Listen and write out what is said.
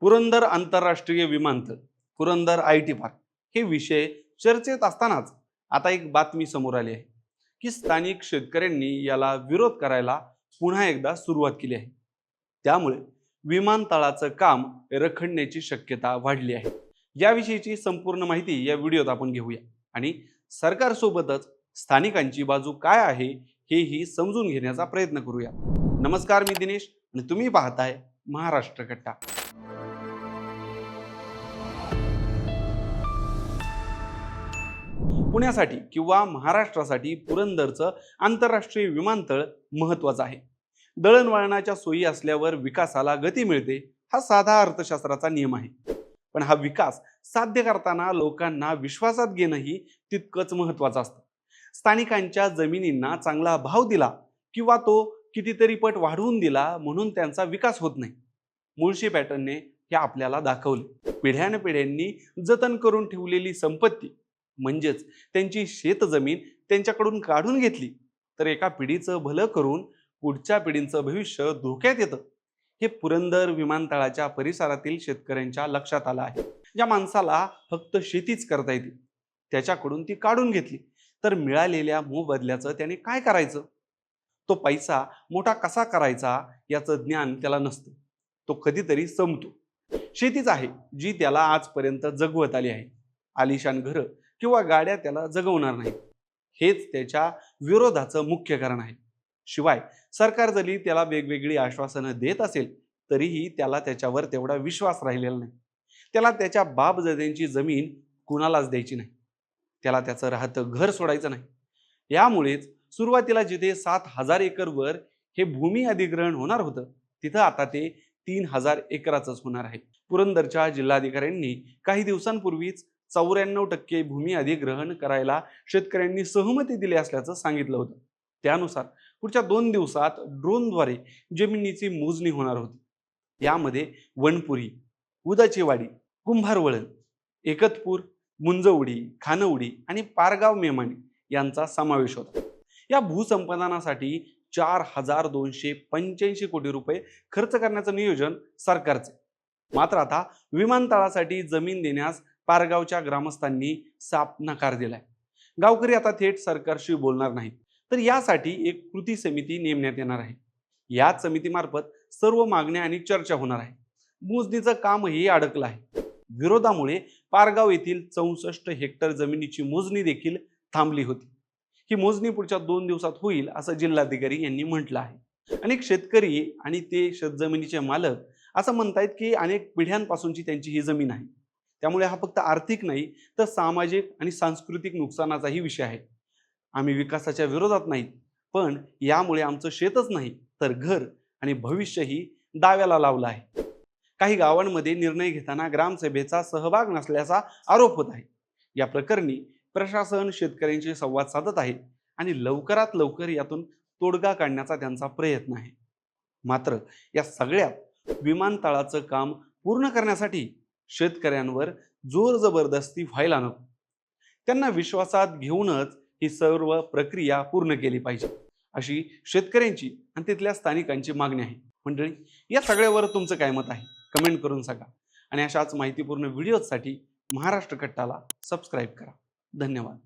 पुरंदर आंतरराष्ट्रीय विमानतळ Purandar I T park. हे विषय चर्चेत असतानाच आता एक बातमी समोर आली आहे की स्थानिक शेतकऱ्यांनी याला विरोध करायला पुन्हा एकदा सुरुवात केली आहे. त्यामुळे विमानतळाचं काम रखडण्याची शक्यता वाढली आहे. याविषयीची संपूर्ण माहिती या व्हिडिओत आपण घेऊया. आणि सरकारसोबतच स्थानिकांची बाजू काय आहे हेही समजून घेण्याचा प्रयत्न करूया. नमस्कार मी दिनेश आणि तुम्ही पाहताय महाराष्ट्र कट्टा. पुण्यासाठी किंवा महाराष्ट्रासाठी पुरंदरचं आंतरराष्ट्रीय विमानतळ महत्त्वाचं आहे. दळणवळणाच्या सोयी असल्यावर विकासाला गती मिळते हा साधा अर्थशास्त्राचा नियम आहे. पण हा विकास साध्य करताना लोकांना विश्वासात घेणंही तितकंच महत्त्वाचं असतं. स्थानिकांच्या जमिनींना चांगला भाव दिला किंवा तो कितीतरी पट वाढवून दिला म्हणून त्यांचा विकास होत नाही. मुळशी पॅटर्नने हे आपल्याला दाखवले. पिढ्यानपिढ्यांनी जतन करून ठेवलेली संपत्ती म्हणजेच त्यांची शेतजमीन त्यांच्याकडून काढून घेतली. तर एका पिढीचं भलं करून पुढच्या पिढींचं भविष्य धोक्यात येतं. हे पुरंदर विमानतळाच्या परिसरातील शेतकऱ्यांच्या लक्षात आलं आहे. ज्या माणसाला फक्त शेतीच करता येते त्याच्याकडून ती काढून घेतली. तर मिळालेल्या मोबदल्याचं त्याने काय करायचं? तो पैसा मोठा कसा करायचा याचं ज्ञान त्याला नसतं. तो कधीतरी संपतो. शेतीच आहे जी त्याला आजपर्यंत जगवत आली आहे. आलिशान घरं किंवा गाड्या त्याला जगवणार नाहीत. हेच त्याच्या विरोधाचं मुख्य कारण आहे. शिवाय सरकार जरी त्याला वेगवेगळी आश्वासनं देत असेल तरीही त्याला त्याच्यावर तेवढा विश्वास राहिलेला नाही. त्याला त्याच्या बापजदेंची जमीन कुणालाच द्यायची नाही. त्याला त्याचं राहतं घर सोडायचं नाही. यामुळेच सुरुवातीला जिथे सात हजार एकरवर हे भूमी अधिग्रहण होणार होतं तिथं आता ते तीन हजार एकराचंच होणार आहे. पुरंदरच्या जिल्हाधिकाऱ्यांनी काही दिवसांपूर्वीच चौऱ्याण्णव टक्के भूमी अधिग्रहण करायला शेतकऱ्यांनी सहमती दिली असल्याचं सांगितलं होतं. त्यानुसार पुढच्या दोन दिवसात ड्रोनद्वारे जमिनीची मोजणी होणार होती. यामध्ये वनपुरी उदाचीवाडी कुंभारवळण एकतपूर मुंजवडी खानवडी आणि पारगाव मेमाणी यांचा समावेश होता. या भूसंपादनासाठी चार हजार दोनशे पंच्याऐंशी कोटी रुपये खर्च करण्याचं नियोजन सरकारचे. मात्र आता विमानतळासाठी जमीन देण्यास पारगावच्या ग्रामस्थांनी साप नकार दिलाय. गावकरी आता थेट सरकारशी बोलणार नाही तर यासाठी एक कृती समिती नेमण्यात येणार आहे. याच समितीमार्फत सर्व मागण्या आणि चर्चा होणार आहे. मोजणीचं कामही अडकलं आहे. विरोधामुळे पारगाव येथील चौसष्ट हेक्टर जमिनीची मोजणी देखील थांबली होती. ही मोजणी पुढच्या दोन दिवसात होईल असं जिल्हाधिकारी यांनी म्हटलं आहे. अनेक शेतकरी आणि ते शेतजमिनीचे मालक असं म्हणतायत की अनेक पिढ्यांपासूनची त्यांची ही जमीन आहे. त्यामुळे हा फक्त आर्थिक नाही तर सामाजिक आणि सांस्कृतिक नुकसानाचाही विषय आहे. आम्ही विकासाच्या विरोधात नाहीत पण यामुळे आमचं शेतच नाही तर घर आणि भविष्यही दाव्याला लावलं आहे. काही गावांमध्ये निर्णय घेताना ग्रामसभेचा सहभाग नसल्याचा आरोप होत आहे. या प्रकरणी प्रशासन शेतकऱ्यांशी संवाद साधत आहे आणि लवकरात लवकर यातून तोडगा काढण्याचा त्यांचा प्रयत्न आहे. मात्र या सगळ्यात विमानतळाचं काम पूर्ण करण्यासाठी शेतकऱ्यांवर जोर जबरदस्ती व्हायला नको. त्यांना विश्वासात घेऊनच ही सर्व प्रक्रिया पूर्ण केली पाहिजे. अशी शेतकऱ्यांची आणि तिथल्या स्थानिकांची मागणी आहे. मंडळी या सगळ्यावर तुमचं काय मत आहे? कमेंट करून सांगा. आणि अशाच माहितीपूर्ण व्हिडिओजसाठी महाराष्ट्र कट्टाला सबस्क्राईब करा. धन्यवाद.